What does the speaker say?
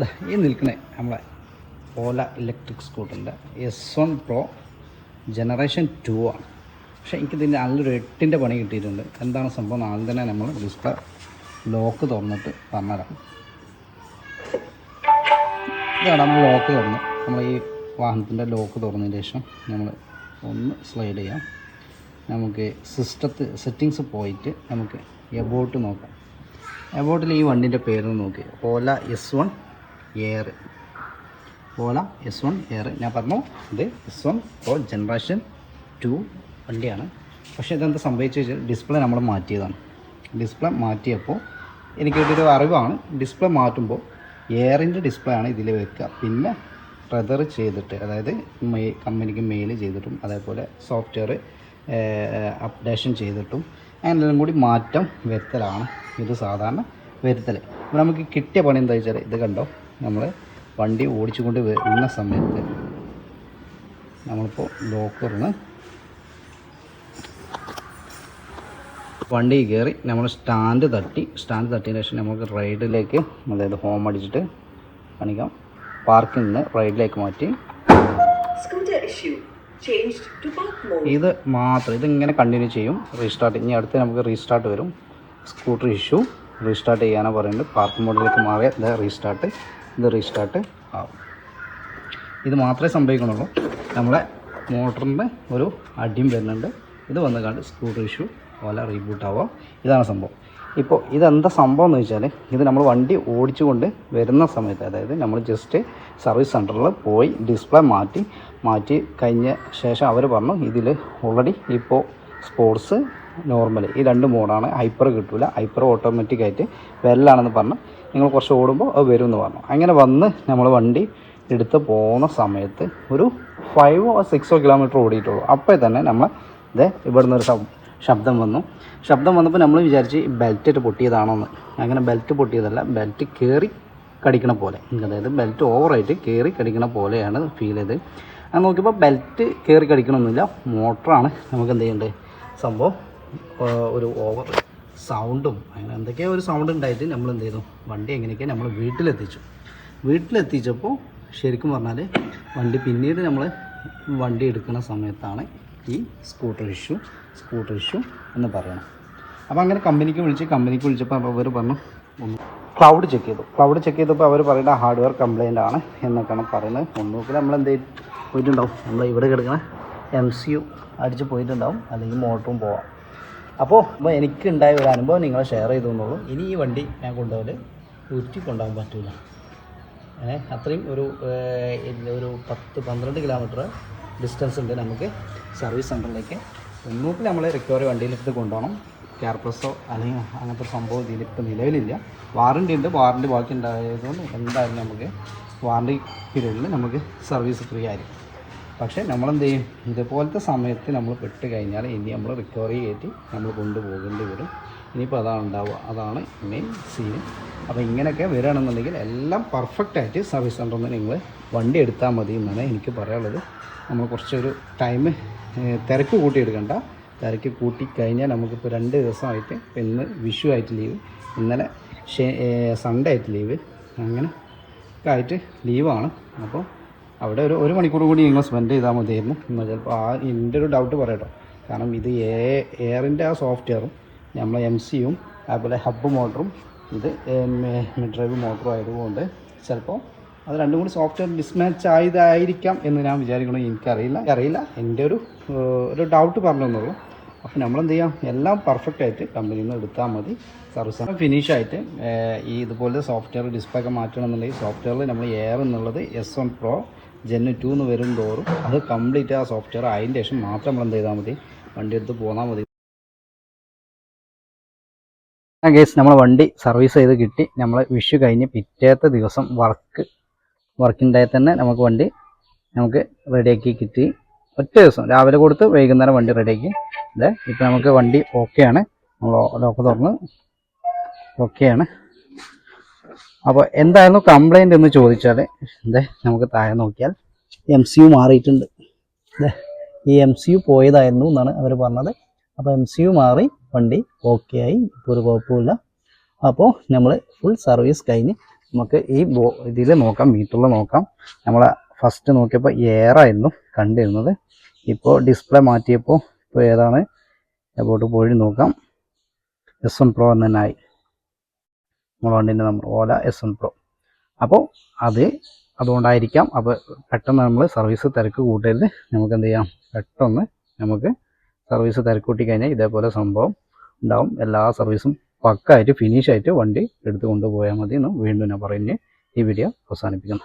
ഈ നിൽക്കണേ നമ്മളെ Ola electric സ്കൂട്ടറിന്റെ S one pro generation two ആണ്. പക്ഷേ എനിക്കിതിന്റെ നല്ലൊരു എട്ടിന്റെ പണി കിട്ടിയിട്ടുണ്ട്. എന്താണ് സംഭവം ആദ്യം തന്നെ നമ്മൾ ഡിസ്പ്ലേ ലോക്ക് തുറന്നിട്ട് പറഞ്ഞുതരാം. ഇതാണ് നമ്മൾ ലോക്ക് തുറന്ന്. നമ്മൾ ഈ വാഹനത്തിന്റെ ലോക്ക് തുറന്നതിന് ശേഷം നമ്മൾ ഒന്ന് സ്ലൈഡ് ചെയ്യാം. നമുക്ക് സിസ്റ്റത്ത് സെറ്റിങ്സ് പോയിട്ട് നമുക്ക് എബോട്ട് നോക്കാം. എബോട്ടിൽ ഈ വണ്ടിന്റെ പേര് നോക്കി Ola S one air Ola S one air ഞാൻ പറഞ്ഞു ഇത് എസ് വൺ ഇപ്പോൾ ജനറേഷൻ ടു വണ്ടിയാണ്. പക്ഷേ ഇതെന്താ സംഭവിച്ചു വെച്ചാൽ ഡിസ്പ്ലേ നമ്മൾ മാറ്റിയതാണ്. ഡിസ്പ്ലേ മാറ്റിയപ്പോൾ എനിക്ക് കിട്ടിയൊരു അറിവാണ് ഡിസ്പ്ലേ മാറ്റുമ്പോൾ എയറിന്റെ ഡിസ്പ്ലേ ആണ് ഇതിൽ വെക്കുക. പിന്നെ റെദർ ചെയ്തിട്ട് അതായത് മെയ് കമ്പനിക്ക് മെയിൽ ചെയ്തിട്ടും അതേപോലെ സോഫ്റ്റ്വെയർ അപ്ഡേഷൻ ചെയ്തിട്ടും അങ്ങനെല്ലാം കൂടി മാറ്റം വരുത്തലാണ്. ഇത് സാധാരണ വരുത്തൽ അപ്പോൾ നമുക്ക് കിട്ടിയ പണി എന്താ വെച്ചാൽ ഇത് കണ്ടോ? നമ്മൾ വണ്ടി ഓടിച്ചുകൊണ്ട് വരുന്ന സമയത്ത് നമ്മളിപ്പോൾ ലോക്കറിന് വണ്ടി കയറി നമ്മൾ സ്റ്റാൻഡ് തട്ടി സ്റ്റാൻഡ് തട്ടിയതിന് ശേഷം നമുക്ക് റൈഡിലേക്ക് അതായത് ഹോം അടിച്ചിട്ട് കാണിക്കാം. പാർക്കിൽ നിന്ന് റൈഡിലേക്ക് മാറ്റി. ഇത് മാത്രം ഇതിങ്ങനെ കണ്ടിന്യൂ ചെയ്യും. റീസ്റ്റാർട്ട് ഇനി അടുത്ത് നമുക്ക് റീസ്റ്റാർട്ട് വരും. സ്കൂട്ടർ ഇഷ്യൂ റീസ്റ്റാർട്ട് ചെയ്യാനാണ് പറയുന്നത്. പാർക്ക് മോഡിലേക്ക് മാറിയ റീസ്റ്റാർട്ട് ഇത് റീസ്റ്റാർട്ട് ആവും ഇത് മാത്രമേ സംഭവിക്കണുള്ളൂ നമ്മളെ മോട്ടറിന്റെ ഒരു അടിയും വരുന്നുണ്ട്. ഇത് വന്ന് കണ്ട് സ്കൂട്ടർ ഇഷ്യൂ പോലെ റീബൂട്ട് ആവുക. ഇതാണ് സംഭവം. ഇപ്പോൾ ഇതെന്താ സംഭവം എന്ന് വെച്ചാൽ ഇത് നമ്മൾ വണ്ടി ഓടിച്ചുകൊണ്ട് വരുന്ന സമയത്ത് അതായത് നമ്മൾ ജസ്റ്റ് സർവീസ് സെന്ററിൽ പോയി ഡിസ്പ്ലേ മാറ്റി മാറ്റി കഴിഞ്ഞ ശേഷം അവർ പറഞ്ഞു ഇതിൽ ഓൾറെഡി ഇപ്പോൾ സ്പോർട്സ് നോർമൽ ഈ രണ്ട് മോഡാണ്. ഹൈപ്പർ കിട്ടില്ല ഹൈപ്പർ ഓട്ടോമാറ്റിക്കായിട്ട് വരലാണെന്ന് പറഞ്ഞു. നിങ്ങൾ കുറച്ച് ഓടുമ്പോൾ അത് വരും എന്ന് പറഞ്ഞു. അങ്ങനെ വന്ന് നമ്മൾ വണ്ടി എടുത്ത് പോകുന്ന സമയത്ത് ഒരു ഫൈവോ സിക്സോ കിലോമീറ്റർ ഓടിയിട്ടുള്ളൂ. അപ്പോൾ തന്നെ നമ്മൾ ഇത് ഇവിടെ നിന്നൊരു ശബ്ദം വന്നു. ശബ്ദം വന്നപ്പോൾ നമ്മൾ വിചാരിച്ച് ബെൽറ്റ് പൊട്ടിയതാണോന്ന്. അങ്ങനെ ബെൽറ്റ് പൊട്ടിയതല്ല ബെൽറ്റ് കയറി കടിക്കണ പോലെ. അതായത് ബെൽറ്റ് ഓവറായിട്ട് കയറി കടിക്കണ പോലെയാണ് ഫീൽ ചെയ്ത് അങ്ങനെ നോക്കിയപ്പോൾ ബെൽറ്റ് കയറി കടിക്കണമൊന്നുമില്ല മോട്ടറാണ്. നമുക്ക് എന്ത് ചെയ്യേണ്ടത് സംഭവം ഒരു ഓവർ സൗണ്ടും അങ്ങനെ എന്തൊക്കെയോ ഒരു സൗണ്ട് ഉണ്ടായിട്ട് നമ്മൾ എന്ത് ചെയ്തു? വണ്ടി എങ്ങനെയൊക്കെ നമ്മൾ വീട്ടിലെത്തിച്ചു. വീട്ടിലെത്തിച്ചപ്പോൾ ശരിക്കും പറഞ്ഞാൽ വണ്ടി പിന്നീട് നമ്മൾ വണ്ടി എടുക്കുന്ന സമയത്താണ് ഈ സ്കൂട്ടർ ഇഷ്യൂ സ്കൂട്ടർ ഇഷ്യൂ എന്ന് പറയണം അപ്പോൾ അങ്ങനെ കമ്പനിക്ക് വിളിച്ച് കമ്പനിക്ക് വിളിച്ചപ്പോൾ അവർ പറഞ്ഞു ക്ലൗഡ് ചെക്ക് ചെയ്തു. ക്ലൗഡ് ചെക്ക് ചെയ്തപ്പോൾ അവർ പറയുന്ന ഹാർഡ്വെയർ കംപ്ലൈന്റ് ആണ് എന്നൊക്കെയാണ് പറയുന്നത്. ഒന്നുകിൽ നമ്മൾ എന്ത് പോയിട്ടുണ്ടാവും. നമ്മൾ ഇവിടെ കിടക്കുന്ന എം സി യു അടിച്ച് പോയിട്ടുണ്ടാവും. അല്ലെങ്കിൽ മോട്ടറും പോവാം. അപ്പോൾ അപ്പോൾ എനിക്കുണ്ടായ ഒരു അനുഭവം നിങ്ങൾ ഷെയർ ചെയ്തു എന്നുള്ളൂ. ഇനി ഈ വണ്ടി ഞാൻ കൊണ്ടുപോകൽ ഉരുറ്റി കൊണ്ടുപോകാൻ പറ്റില്ല അത്രയും ഒരു ഒരു പത്ത് പന്ത്രണ്ട് കിലോമീറ്റർ ഡിസ്റ്റൻസ് ഉണ്ട് നമുക്ക് സർവീസ് സെന്ററിലേക്ക് ഒന്നുകിൽ നമ്മൾ റിക്കവറി വണ്ടിയിലെടുത്ത് കൊണ്ടുപോകണം. കെയർ പ്ലസോ അല്ലെങ്കിൽ അങ്ങനത്തെ സംഭവം ഇതിലിപ്പോൾ നിലവിലില്ല. വാറണ്ടി ഉണ്ട്. വാറണ്ടി ബാക്കി ഉണ്ടായതുകൊണ്ട് എന്തായാലും നമുക്ക് വാറണ്ടി പീരീഡിൽ നമുക്ക് സർവീസ് ഫ്രീ ആയിരിക്കും. പക്ഷേ നമ്മളെന്ത് ചെയ്യും ഇതുപോലത്തെ സമയത്ത് നമ്മൾ പെട്ട് കഴിഞ്ഞാൽ ഇനി നമ്മൾ റിക്കവറി കയറ്റി നമ്മൾ കൊണ്ടുപോകേണ്ടി വരും. ഇനിയിപ്പോൾ അതാണ് ഉണ്ടാവുക. അതാണ് മെയിൻ സീൻ അപ്പോൾ ഇങ്ങനെയൊക്കെ വരികയാണെന്നുണ്ടെങ്കിൽ എല്ലാം പെർഫെക്റ്റ് ആയിട്ട് സർവീസ് സെന്ററിൽ നിന്ന് നിങ്ങൾ വണ്ടി എടുത്താൽ മതി എന്നാണ് എനിക്ക് പറയാനുള്ളത്. നമ്മൾ കുറച്ചൊരു ടൈം തിരക്ക് കൂട്ടിയെടുക്കണ്ട തിരക്ക് കൂട്ടി കഴിഞ്ഞാൽ നമുക്കിപ്പോൾ രണ്ട് ദിവസമായിട്ട് ഇപ്പം ഇന്ന് വിഷു ആയിട്ട് ലീവ് ഇന്നലെ സൺഡേ ആയിട്ട് ലീവ് അങ്ങനെ ഒക്കെ ആയിട്ട് ലീവാണ് അപ്പോൾ അവിടെ ഒരു ഒരു മണിക്കൂർ കൂടി നിങ്ങൾ സ്പെൻഡ് ചെയ്താൽ മതിയായിരുന്നു. എന്നാൽ ചിലപ്പോൾ ആ എന്റെ ഒരു ഡൗട്ട് പറയട്ടോ കാരണം ഇത് എ എയറിന്റെ ആ സോഫ്റ്റ്വെയറും നമ്മൾ എം സിയും അതുപോലെ ഹബ്ബ് മോട്ടറും ഇത് മിഡ് ഡ്രൈവ് മോട്ടറും ആയതുകൊണ്ട് ചിലപ്പോൾ അത് രണ്ടും കൂടി സോഫ്റ്റ്വെയർ ഡിസ്മാച്ച് ആയതായിരിക്കാം എന്ന് ഞാൻ വിചാരിക്കണം എനിക്കറിയില്ല. അറിയില്ല. എന്റെ ഒരു ഒരു ഡൗട്ട് പറഞ്ഞു തന്നുള്ളൂ അപ്പോൾ നമ്മളെന്ത് ചെയ്യാം? എല്ലാം പെർഫെക്റ്റ് ആയിട്ട് കമ്പനിയിൽ നിന്ന് എടുത്താൽ മതി. സർവീസ് ഫിനിഷ് ആയിട്ട് ഈ ഇതുപോലത്തെ സോഫ്റ്റ്വെയർ ഡിസ്പ്ലേ ഒക്കെ മാറ്റണമെന്നുണ്ടെങ്കിൽ സോഫ്റ്റ്വെയറിൽ നമ്മൾ എയർ എന്നുള്ളത് S one pro gen two എന്ന് വരും തോറും അത് കംപ്ലീറ്റ് ആ സോഫ്റ്റ്വെയർ അതിന്റെ ശേഷം മാത്രം നമ്മൾ എന്ത് ചെയ്താൽ മതി? വണ്ടി എടുത്ത് പോന്നാൽ മതി. കേസ് നമ്മൾ വണ്ടി സർവീസ് ചെയ്ത് കിട്ടി. നമ്മൾ വിഷു കഴിഞ്ഞ് പിറ്റേത്തെ ദിവസം വർക്ക് വർക്കിംഗ് ഡേ തന്നെ നമുക്ക് വണ്ടി നമുക്ക് റെഡിയാക്കി കിട്ടി. ഒറ്റ ദിവസം. രാവിലെ കൊടുത്ത് വൈകുന്നേരം വണ്ടി റെഡിയാക്കി അതെ ഇപ്പം നമുക്ക് വണ്ടി ഓക്കെയാണ് നമ്മൾ ലോക്ക് തുറന്ന് ഓക്കെയാണ് അപ്പോൾ എന്തായിരുന്നു കംപ്ലൈന്റ് എന്ന് ചോദിച്ചാൽ ഇതേ നമുക്ക് താഴെ നോക്കിയാൽ എം സി യു മാറിയിട്ടുണ്ട്. ഈ എം സി യു പോയതായിരുന്നു എന്നാണ് അവർ പറഞ്ഞത്. അപ്പോൾ എം സി യു മാറി വണ്ടി ഓക്കെ ആയി ഇപ്പോൾ ഒരു കുഴപ്പമില്ല അപ്പോൾ നമ്മൾ ഫുൾ സർവീസ് കഴിഞ്ഞ് നമുക്ക് ഈ ബോ ഇതിൽ നോക്കാം മീറ്ററിൽ നോക്കാം. നമ്മൾ ഫസ്റ്റ് നോക്കിയപ്പോൾ എയറായിരുന്നു കണ്ടിരുന്നത്. ഇപ്പോൾ ഡിസ്പ്ലേ മാറ്റിയപ്പോൾ ഇപ്പോൾ ഏതാണ്? എബോട്ട് പോയി നോക്കാം. എസ് വൺ പ്രോ എന്നായി നമ്മളെ വണ്ടിന്റെ number Ola S N pro അപ്പോൾ അത് അതുകൊണ്ടായിരിക്കാം അപ്പോൾ പെട്ടെന്ന് നമ്മൾ സർവീസ് തിരക്ക് കൂട്ടരുത്. നമുക്ക് എന്ത് ചെയ്യാം? പെട്ടെന്ന് നമുക്ക് സർവീസ് തിരക്ക് കൂട്ടിക്കഴിഞ്ഞാൽ ഇതേപോലെ സംഭവം ഉണ്ടാവും. എല്ലാ സർവീസും പക്കായിട്ട് ഫിനിഷായിട്ട് വണ്ടി എടുത്തു കൊണ്ടുപോയാൽ മതി എന്ന് വീണ്ടും ഞാൻ പറഞ്ഞ് ഈ വീഡിയോ അവസാനിപ്പിക്കുന്നു.